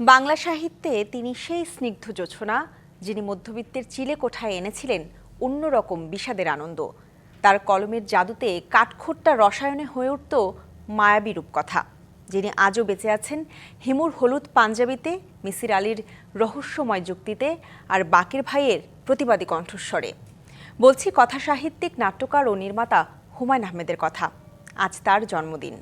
বাংলা সাহিত্যে তিনি সেই স্নিগ্ধ জোছনা যিনি মধ্যবিত্তের চিলে কোঠায় এনেছিলেন অন্যরকম বিষাদের আনন্দ। তার কলমের জাদুতে কাঠখোট্টা রসায়নে হয়ে উঠত মায়াবী রূপকথা, যিনি আজও বেঁচে আছেন হিমুর হলুদ পাঞ্জাবিতে, মিসির আলীর রহস্যময় যুক্তিতে আর বাকের ভাইয়ের প্রতিবাদী কণ্ঠস্বরে। বলছি কথা সাহিত্যিক, নাট্যকার ও নির্মাতা হুমায়ুন আহমেদের কথা। আজ তার জন্মদিন।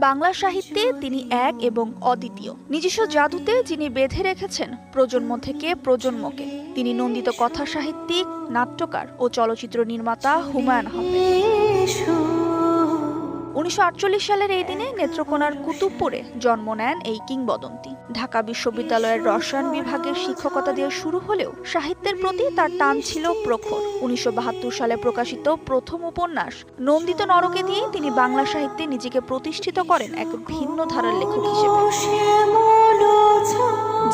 বাংলা সাহিত্যে তিনি এক এবং অদ্বিতীয়। নিজস্ব জাদুতে যিনি বেঁধে রেখেছেন প্রজন্ম থেকে প্রজন্মকে। তিনি নন্দিত কথা সাহিত্যিক নাট্যকার ও চলচ্চিত্র নির্মাতা হুমায়ুন আহমেদ। উনিশশো আটচল্লিশ সালের এই দিনে নেত্রকোনার কুতুবপুরে জন্ম নেন এই কিংবদন্তি। ঢাকা বিশ্ববিদ্যালয়ের রসায়ন বিভাগের শিক্ষকতা দিয়ে শুরু হলেও সাহিত্যের প্রতি তার টান ছিল প্রখর। উনিশশো বাহাত্তর সালে প্রকাশিত প্রথম উপন্যাস নন্দিত নরকে দিয়ে তিনি বাংলা সাহিত্যে নিজেকে প্রতিষ্ঠিত করেন এক ভিন্ন ধারার লেখক হিসেবে।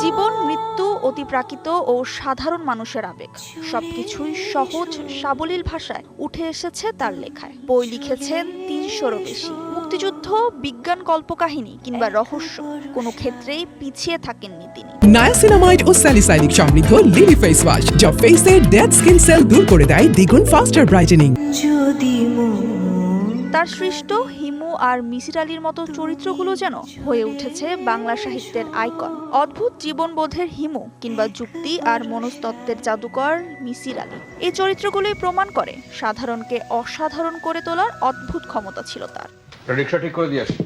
জীবন মৃত্যু অতিপ্রাকৃত ও সাধারণ মানুষের আবেগ। সবকিছুই সহজ সাবলীল ভাষায় উঠে এসেছে তার লেখায়। বই লিখেছেন তিনশোরও বেশি। মুক্তিযুদ্ধ বিজ্ঞান কল্পকাহিনী কিংবা রহস্য কোনো ক্ষেত্রেই পিছিয়ে থাকেননি তিনি। নায়াসিনামাইড ও স্যালিসাইলিক সমৃদ্ধ লিলি ফেস ওয়াশ যা ফেসের ডেড স্কিন সেল দূর করে দেয় দ্বিগুণ ফাস্টার ব্রাইটেনিং যদি মন তার সৃষ্ট হিমু আর মিসির আলীর মতো চরিত্রগুলো যেন হয়ে উঠেছে বাংলা সাহিত্যের আইকন। অদ্ভুত জীবনবোধের হিমু কিংবা যুক্তি আর মনস্তত্ত্বের জাদুকর মিসির আলী। এই চরিত্রগুলোই প্রমাণ করে সাধারণকে অসাধারণ করে তোলার অদ্ভুত ক্ষমতা ছিল তার। রিক্সা ঠিক করে দিয়ে আসি।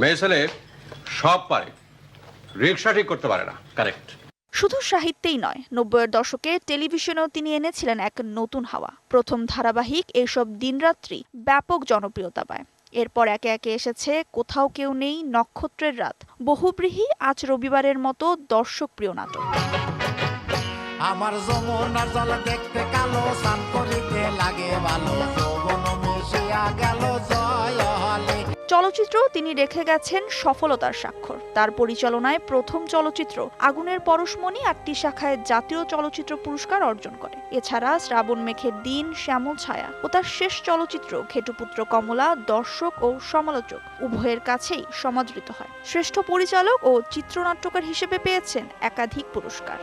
মেয়ে ছেলে সব পারে। রিক্সা ঠিক করতে পারে না। কারেক্ট শুধু সাহিত্যেই নয়, নব্বইয়ের দশকে টেলিভিশনেও তিনি এনেছিলেন এক নতুন হাওয়া। প্রথম ধারাবাহিক এসব দিনরাত্রি ব্যাপক জনপ্রিয়তা পায়। এরপর একে একে এসেছে কোথাও কেউ নেই, নক্ষত্রের রাত। বহুব্রীহি আজ রবিবারের মতো দর্শকপ্রিয় নাটক। আমার যমুনার জল দেখতে কালো, স্নান করিতে লাগে ভালো। গেল চলচ্চিত্র, তিনি রেখে গেছেন সফলতার স্বাক্ষর। তার পরিচালনায় প্রথম চলচ্চিত্র আগুনের পরশমণি আটটি শাখায় জাতীয় চলচ্চিত্র পুরস্কার অর্জন করে। এছাড়া শ্রাবণ মেঘের দিন, শ্যামল ছায়া ও তার শেষ চলচ্চিত্র ঘেটুপুত্র কমলা, দর্শক ও সমালোচক উভয়ের কাছেই সমাদৃত হয়। শ্রেষ্ঠ পরিচালক ও চিত্রনাট্যকার হিসেবে পেয়েছেন একাধিক পুরস্কার।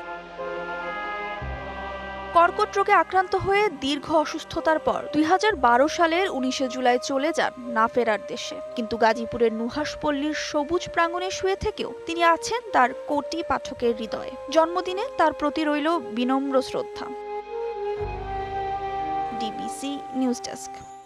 কর্কট রোগে আক্রান্ত হয়ে দীর্ঘ অসুস্থতার পর দুই হাজার বারো সালের উনিশে জুলাই চলে যান না ফেরার দেশে। কিন্তু গাজীপুরের নুহাসপল্লীর সবুজ প্রাঙ্গণে শুয়ে থেকেও তিনি আছেন তার কোটি পাঠকের হৃদয়ে। জন্মদিনে তার প্রতি রইল বিনম্র শ্রদ্ধা। DBC news desk.